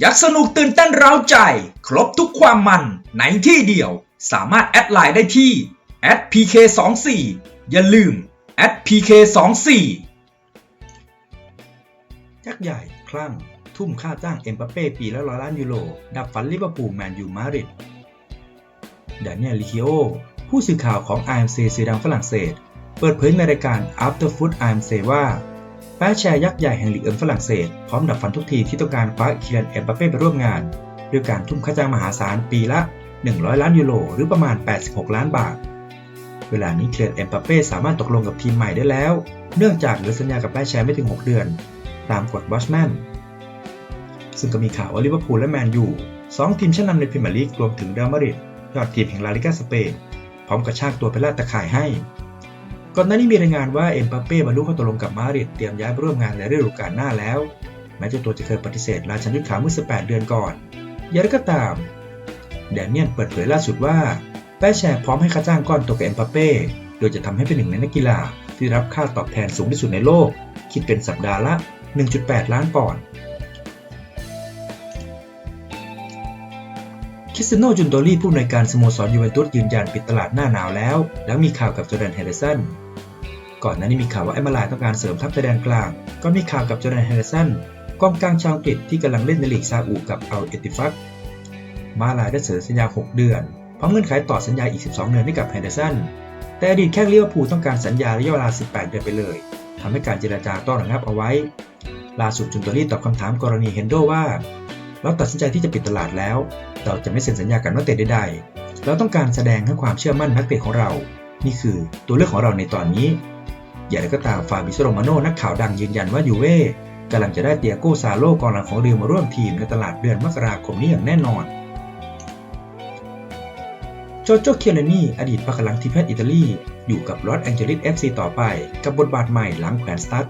ยักสนุกตื่นเต้นเร้าใจ ครบทุกความมันในที่เดียว สามารถแอดไลน์ได้ที่ @pk24 อย่าลืม @pk24 ยักษ์ใหญ่คลั่ง ทุ่มค่าจ้างเอ็มบัปเป้ปีละร้อยล้านยูโร ดับฝันลิเวอร์พูลแมนยูมาดริดดานิเอลลิคิโอ ผู้สื่อข่าวของ IMC สื่อดังฝรั่งเศส เปิดเผยในรายการ After Foot IMC ว่า แป้แชร์ยักษ์ใหญ่แห่งลีกเอิงฝรั่งเศส พร้อมดับฝันทุกทีที่ต้องการคว้าคิรันเอ็มบัปเป้ไปร่วมงาน ด้วยการทุ่มค่าจ้างมหาศาลปีละ 100 ล้านยูโรหรือประมาณ 86 ล้านบาท เวลานี้เคลียร์เอ็มบัปเป้สามารถตกลงกับทีมใหม่ได้แล้ว เนื่องจากเหลือสัญญากับแป้แชร์ไม่ถึง 6 เดือน ตามกฎวอชแมนซึ่งก็มีข่าวว่าลิเวอร์พูลและแมนยูสองทีมชั้นนำในพรีเมียร์ลีกรวมถึงเรอัลมาดริดยอดทีมแห่งลาลิกาสเปนพร้อมกระชากตัวไปลาดตะข่ายให้ ก่อนหน้านี้มีรายงานว่าเอ็มบัปเป้บรรลุข้อตกลงกับมาดริดเตรียมย้ายร่วมงานในฤดูกาลหน้าแล้ว แม้เจ้าตัวจะเคยปฏิเสธราชันยุทธขาเมื่อ 18 เดือนก่อนอย่างไรก็ตาม แดเนียลเปิดเผยล่าสุดว่าแป้แชร์พร้อมให้ค่าจ้างก้อนโตัวกับเอ็มบัปเป้โดยจะทำให้เป็นหนึ่งในนักกีฬาที่รับค่าตอบแทนสูงที่สุดในโลก คิดเป็นสัปดาห์ละ 1.8 ล้านปอนด์คริสเตโนจุนโตลี่ผู้อำนวยการสโมสรยูเวนตุสยืนยันปิดตลาดหน้าหนาวแล้ว แล้วมีข่าวกับจอร์แดนเฮเดสัน ก่อนหน้านี้มีข่าวว่าแอมมาลายต้องการเสริมทัพในแดนกลาง ก็มีข่าวกับจอร์แดนเฮเดสันกองกลางชาวอังกฤษที่กำลังเล่นในลีกซาอุกับอัลเอติฟักมาลายได้เสนอสัญญา 6 เดือน พร้อมเงื่อนไขต่อสัญญาอีก 12 เดือนให้กับเฮเดสัน แต่อดีตแข้งลิเวอร์พูลต้องการสัญญาระยะเวลา 18 เดือนไปเลยทำให้การเจรจาต้องระงับเอาไว้ ล่าสุดจุนโตรี่ตอบคำถามกรณีเฮนโดว่า เราตัดสินใจที่จะปิดตลาดแล้ว เราจะไม่เซ็นสัญญากับนักเตะใดๆ เราต้องการแสดงให้ความเชื่อมั่นนักเตะของเรา นี่คือตัวเลือกของเราในตอนนี้ อย่างไรก็ตามฟาบิโซโรมาโนนักข่าวดังยืนยันว่ายูเว่กำลังจะได้เตียโกซาโลกองหลังของเรียวมาร่วมทีมในตลาดเดือนมกราคมนี้อย่างแน่นอนโจโจเคียร์นีอดีตปักหลังทีมแพทย์อิตาลี อยู่กับลอสแองเจลิสเอฟซีต่อไปกับบทบาทใหม่หลังแขวนสตัด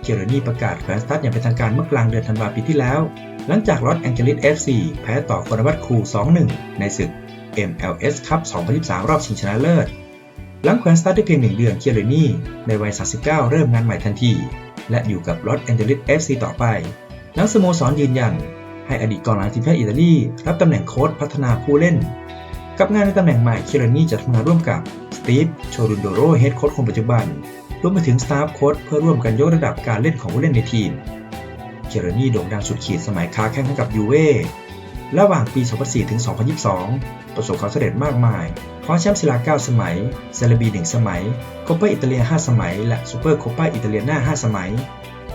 เคียร์นีประกาศแขวนสตัดอย่างเป็นทางการเมื่อกลางเดือนธันวาคมปีที่แล้ว หลังจากลอสแองเจลิสเอฟซีแพ้ต่อคอนวัตคู 2-1 ในศึก MLS คัพ 2023 รอบชิงชนะเลิศ หลังแขวนสตัดได้เพียงหนึ่งเดือนเคียร์นีในวัย 39 เริ่มงานใหม่ทันที และอยู่กับลอสแองเจลิสเอฟซีต่อไป หลังสโมสรยืนยัน ให้อดีตกองหลังทีมชาติอิตาลีรับตำแหน่งโค้ชพัฒนาผู้เล่น กับงานในตำแหน่งใหม่เคียร์นี่จะทำงานร่วมกับสตีฟโชรุนโดโรเฮดโค้ชคนปัจจุบันรวมไปถึงสตาฟโค้ชเพื่อร่วมกันยกระดับการเล่นของผู้เล่นในทีม เคียร์นี่โด่งดังสุดขีดสมัยค้าแข่งให้กับยูเว่ ระหว่างปี 2004 ถึง 2022 ประสบความสำเร็จมากมาย คว้าแชมป์ศิลา9สมัย เซเลบี 1 สมัย โคปาอิตาเลีย 5 สมัย และซูเปอร์โคปาอิตาเลียนา5สมัย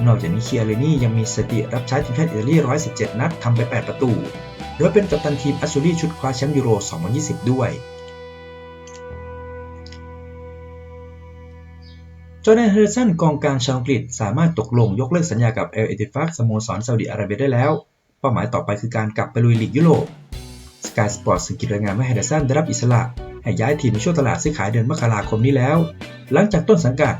นอกจากนี้เคียร์นี่ยังมีสถิติรับใช้ทีมชาติอิตาลี 117 นัดทำไป 8 ประตู โดยเป็นกัปตันทีมอัสซูรีชุดคว้าแชมป์ยูโร 2020 ด้วยจอร์แดนเฮอร์สันกองกลางชาวอังกฤษสามารถตกลงยกเลิกสัญญากับเอลเอติฟักสโมสรซาอุดิอาระเบียได้แล้ว เป้าหมายต่อไปคือการกลับไปลุยลีกยุโรปสกายสปอร์ตสังกิจรายงานว่าเฮเดอร์สันได้รับอิสระให้ย้ายทีมในช่วงตลาดซื้อขายเดือนมกราคมนี้แล้ว หลังจากต้นสังกัด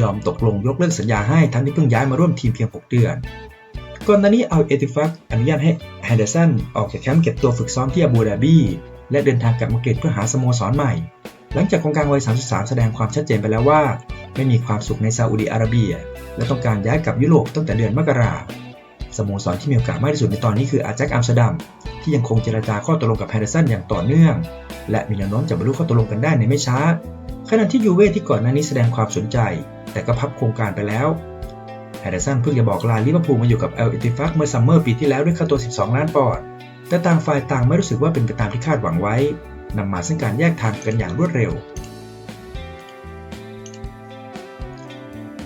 ยอมตกลงยกเลิกสัญญาให้ทั้งที่เพิ่งย้ายมาร่วมทีมเพียง 6 เดือน ก่อนหน้านี้เอาเอติฟักอนุญาตให้แฮนเดอร์สันออกจากแคมป์เก็บตัวฝึกซ้อมที่อาบูดาบีและเดินทางกลับมาอังกฤษเพื่อหาสโมสรใหม่ หลังจากกองกลางวัย 33 แสดงความชัดเจนไปแล้วว่า ไม่มีความสุขในซาอุดิอาระเบีย และต้องการย้ายกลับยุโรปตั้งแต่เดือนมกรา สโมสรที่มีโอกาสมากที่สุดในตอนนี้คืออาแจ็คอัมสเตอร์ดัมที่ยังคงเจรจาข้อตกลงกับแฮนเดอร์สันอย่างต่อเนื่อง และมีแนวโน้มจะบรรลุข้อตกลงกันได้ในไม่ช้า ขณะที่ยูเว่ที่ก่อนหน้านี้แสดงความสนใจ แต่ก็พับโครงการไปแล้วแฮนเดอร์สันเพิ่งจะบอกลาลิเวอร์พูลมาอยู่กับเอลอิติฟักเมื่อซัมเมอร์ปีที่แล้วด้วยค่าตัว 12 ล้านปอนด์แต่ต่างฝ่ายต่างไม่รู้สึกว่าเป็นไปตามที่คาดหวังไว้นำมาซึ่งการแยกทางกันอย่างรวดเร็ว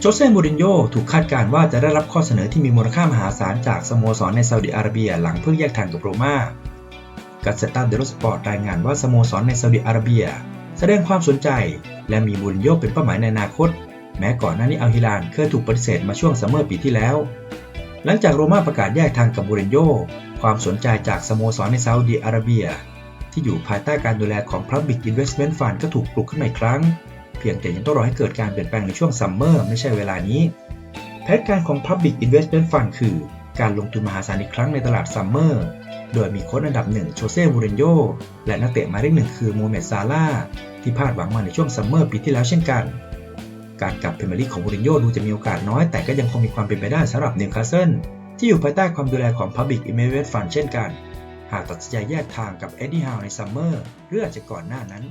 โจเซ่ มูรินโญ่ถูกคาดการณ์ว่าจะได้รับข้อเสนอที่มีมูลค่ามหาศาลจากสโมสรในซาอุดิอาระเบียหลังเพิ่งแยกทางกับโรมากัสเซตันเดโรสปอร์ตรายงานว่าสโมสรในซาอุดิอาระเบีย แสดงความสนใจ และมีมูรินโญ่เป็นเป้าหมายในอนาคต แม้ก่อนหน้านี้อัลฮิลานเคยถูกปฏิเสธมาช่วงซัมเมอร์ปีที่แล้ว หลังจากโรม่าประกาศแยกทางกับมูรินโญ่ความสนใจจากสโมสรในซาอุดิอาระเบีย ที่อยู่ภายใต้การดูแลของ Public Investment Fund ก็ถูกปลุกขึ้นมาอีกครั้ง เพียงแต่ยังต้องรอให้เกิดการเปลี่ยนแปลงในช่วงซัมเมอร์ไม่ใช่เวลานี้ แผนการของ Public Investment Fund คือการลงทุนมหาศาลอีกครั้งในตลาดซัมเมอร์ โดยมีโค้ชอันดับหนึ่งโชเซ่มูรินโญ่และนักเตะหมายเลขหนึ่งคือโมเมดซาลาที่พลาดหวังมาในช่วงซัมเมอร์ปีที่แล้วเช่นกัน การกลับพรีเมียร์ลีกของมูรินโญ่ดูจะมีโอกาสน้อย แต่ก็ยังคงมีความเป็นไปได้สำหรับนิวคาสเซิลที่อยู่ภายใต้ความดูแลของ Public Investment Fund เช่นกัน หากตัดสินใจแยกทางกับเอ็ดดี้ฮาวในซัมเมอร์หรืออาจจะก่อนหน้านั้น